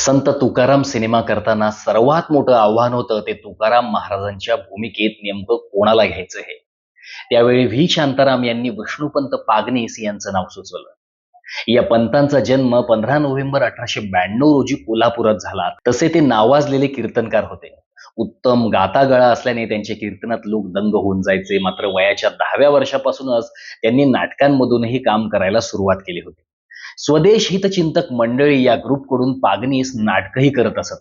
संत Tukaram cinema करताना सर्वात मोठं आव्हान होतं ते तुकाराम महाराजांच्या भूमिकेत नेमकं कोणाला घ्यायचं हे. त्यावेळी व्ही. शांताराम यांनी विष्णुपंत पागनीस यांचं नाव सुचवलं. या पंतांचा जन्म पंधरा नोव्हेंबर अठराशे ब्याण्णव रोजी कोल्हापुरात झाला. तसे ते नावाजलेले कीर्तनकार होते. उत्तम गातागळा असल्याने त्यांच्या कीर्तनात लोक दंग होऊन जायचे. मात्र वयाच्या दहाव्या वर्षापासूनच त्यांनी नाटकांमधूनही काम करायला सुरुवात केली होती. स्वदेश हितचिंतक मंडळी या ग्रुपकडून पागनीस नाटकही करत असत.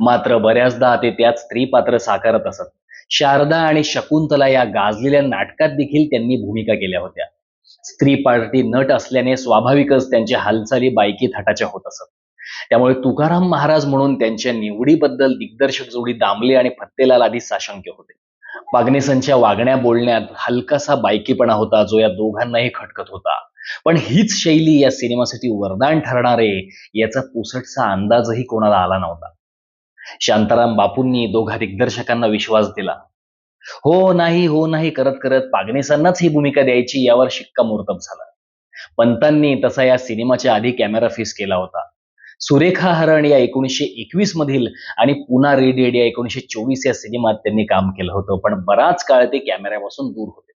मात्र बऱ्याचदा ते त्यात स्त्री पात्र साकारत असत. शारदा आणि शकुंतला या गाजलेल्या नाटकात देखील त्यांनी भूमिका केल्या होत्या. स्त्री पार्टी नट असल्याने स्वाभाविकच त्यांच्या हालचाली बायकी थाटाच्या होत असत. त्यामुळे तुकाराम महाराज म्हणून त्यांच्या निवडीबद्दल दिग्दर्शक जोडी दामले आणि फत्तेलाल आधी साशंक्य होते. पागनेसांच्या वागण्या बोलण्यात हलकासा बायकीपणा होता जो या दोघांनाही खटकत होता. पण हीच शैली या सिनेमासाठी वरदान ठरणार आहे याचा पुसटचा अंदाजही कोणाला आला नव्हता. शांताराम बापूंनी दोघा दिग्दर्शकांना विश्वास दिला. हो नाही हो नाही करत करत पागणेसांनाच ही भूमिका द्यायची यावर शिक्कामोर्तब झाला. पंतांनी तसा या सिनेमाच्या आधी कॅमेरा फिस केला होता. सुरेखा हरण या एकोणीसशे एकवीस मधील आणि पुन्हा रेडियड या एकोणीसशे चोवीस या सिनेमात त्यांनी काम केलं होतं पण बराच काळ ते कॅमेऱ्यापासून दूर होते.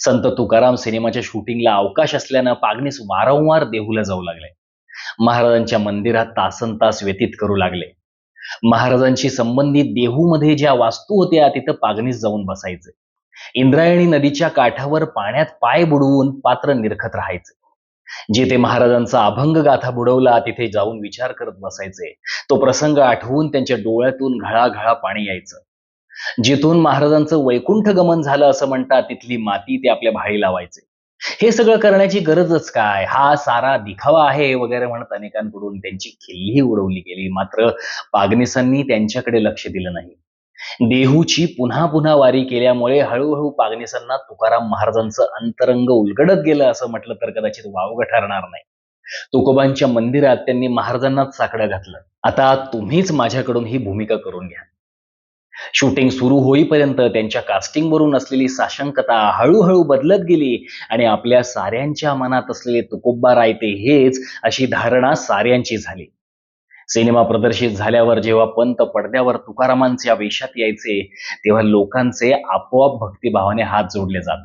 संत तुकाराम सिनेमाच्या शूटिंगला अवकाश असल्यानं पागणीस वारंवार देहूला जाऊ लागले. महाराजांच्या मंदिरात तासन तास व्यतीत करू लागले. महाराजांशी संबंधित देहूमध्ये ज्या वास्तू होत्या तिथं पागणीस जाऊन बसायचे. इंद्रायणी नदीच्या काठावर पाण्यात पाय बुडवून पात्र निरखत राहायचे. जिथे महाराजांचा अभंग गाथा बुडवला तिथे जाऊन विचार करत बसायचे. तो प्रसंग आठवून त्यांच्या डोळ्यातून घळाघळा पाणी यायचं. जिथून महाराजांचं वैकुंठ गमन झालं असं म्हणतात तिथली माती ते आपल्या भाळी लावायचे. हे सगळं करण्याची गरजच काय? हा सारा दिखावा आहे वगैरे म्हणत अनेकांकडून त्यांची खिल्ली उडवली गेली. मात्र पागनिसांनी त्यांच्याकडे लक्ष दिलं नाही. देहूची पुन्हा पुन्हा वारी केल्यामुळे हळूहळू पागनिसांना तुकाराम महाराजांचं अंतरंग उलगडत गेलं असं म्हटलं तर कदाचित वावगं ठरणार नाही. तुकोबांच्या मंदिरात त्यांनी महाराजांनाच साकडं घातलं. आता तुम्हीच माझ्याकडून ही भूमिका करून घ्या. शूटिंग सुरू होईपर्यंत त्यांच्या कास्टिंगवरून असलेली साशंकता हळूहळू बदलत गेली आणि आपल्या साऱ्यांच्या मनात असलेले तुकोब्बा रायते हेच अशी धारणा साऱ्यांची झाली. सिनेमा प्रदर्शित झाल्यावर जेव्हा पंत पडद्यावर तुकारामांच्या वेशात यायचे तेव्हा लोकांचे आपोआप भक्तिभावाने हात जोडले जात.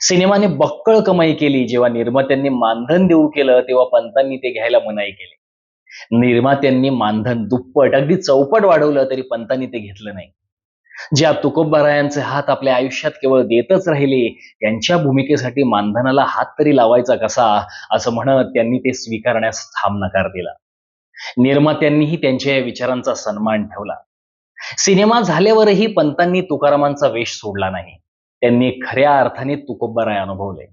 सिनेमाने बक्कळ कमाई केली जेव्हा निर्मात्यांनी मानधन देऊ केलं तेव्हा पंतांनी ते घ्यायला मनाई केली. निर्मात्यांनी मानधन दुप्पट अगदी चौपट वाढवलं तरी पंतांनी ते घेतलं नाही. ज्या तुकोबारायांचे हात आपल्या आयुष्यात केवळ देतच राहिले त्यांच्या भूमिकेसाठी मानधनाला हात तरी लावायचा कसा? असं म्हणत त्यांनी ते स्वीकारण्यास ठाम नकार दिला. निर्मात्यांनीही त्यांच्या या विचारांचा सन्मान ठेवला. सिनेमा झाल्यावरही पंतांनी तुकारामांचा वेश सोडला नाही. त्यांनी खऱ्या अर्थाने तुकोबाराय अनुभवले.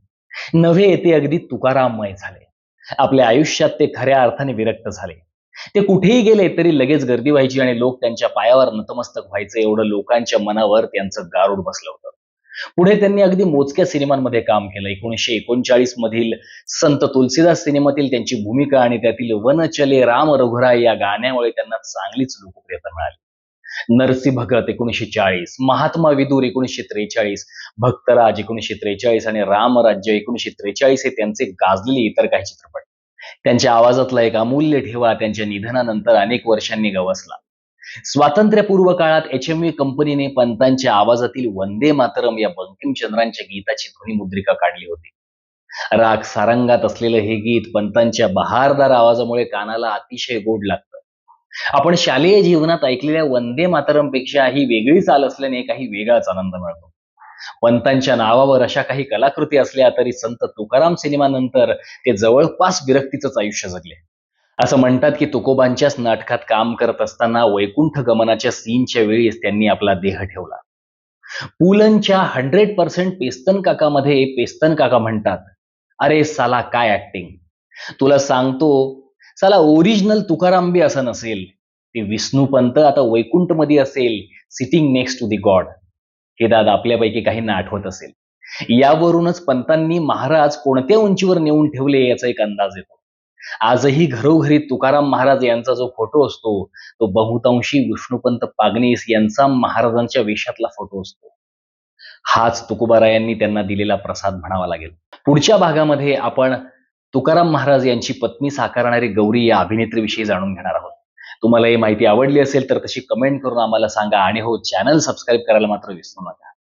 नव्हे ते अगदी तुकाराममय झाले. आपल्या आयुष्यात ते खऱ्या अर्थाने विरक्त झाले. ते कुठेही गेले तरी लगेच गर्दी व्हायची आणि लोक त्यांच्या पायावर नतमस्तक व्हायचे. एवढं लोकांच्या मनावर त्यांचं गारूड बसलं होतं. पुढे त्यांनी अगदी मोजक्या सिनेमांमध्ये काम केलं. एकोणीसशे एकोणचाळीस मधील संत तुलसीदास सिनेमातील त्यांची भूमिका आणि त्यातील वन चले राम रघुराय या गाण्यामुळे त्यांना चांगलीच लोकप्रियता मिळाली. नरसी भगत एकोणीसशे चाळीस महात्मा विदूर एकोणीसशे त्रेचाळीस भक्तराज एकोणीसशे त्रेचाळीस आणि रामराज्य एकोणीसशे त्रेचाळीस हे त्यांचे गाजलेले इतर काही चित्रपट. त्यांच्या आवाजातला एक अमूल्य ठेवा त्यांच्या निधनानंतर अनेक वर्षांनी गवसला. स्वातंत्र्यपूर्व काळात एच एम कंपनीने पंतांच्या आवाजातील वंदे मातरम या बंकिमचंद्रांच्या गीताची ध्वनिमुद्रिका काढली होती. राग सारंगात असलेलं हे गीत पंतांच्या बहारदार आवाजामुळे कानाला अतिशय गोड लागतं. आपण शालेय जीवनात ऐकलेल्या वंदे मातरमपेक्षा ही वेगळी चाल असल्याने काही वेगळाच आनंद मिळतो. पंतांच्या नावावर अशा काही कलाकृती असल्या तरी संत तुकाराम सिनेमानंतर ते जवळपास विरक्तीच आयुष्य जगले. असं म्हणतात की तुकोबांच्याच नाटकात काम करत असताना वैकुंठ गमनाच्या सीनच्या वेळीच त्यांनी आपला देह ठेवला. पुलंच्या हंड्रेड पर्सेंट पेस्तन काकामध्ये पेस्तन काका म्हणतात अरे साला काय ऍक्टिंग तुला सांगतो साला ओरिजिनल तुकाराम बी असं नसेल. ते विष्णूपंत आता वैकुंठमध्ये असेल sitting next to the God हे दादा आपल्यापैकी काहींना आठवत असेल. यावरूनच पंतांनी महाराज कोणत्या उंचीवर नेऊन ठेवले याचा एक अंदाज येतो. आजही घरोघरी तुकाराम महाराज यांचा जो फोटो असतो तो बहुतांशी विष्णुपंत पागनीस यांचा महाराजांच्या वेशातला फोटो असतो. हाच तुकोबारायांनी त्यांना दिलेला प्रसाद म्हणावा लागेल. पुढच्या भागामध्ये आपण तुकाराम महाराज यांची पत्नी साकारणारी गौरी या अभिनेत्रीविषयी जाणून घेणार आहोत. तुम्हाला ही माहिती आवडली असेल तर तशी कमेंट करून आम्हाला सांगा. आणि हो चॅनल सबस्क्राईब करायला मात्र विसरू नका.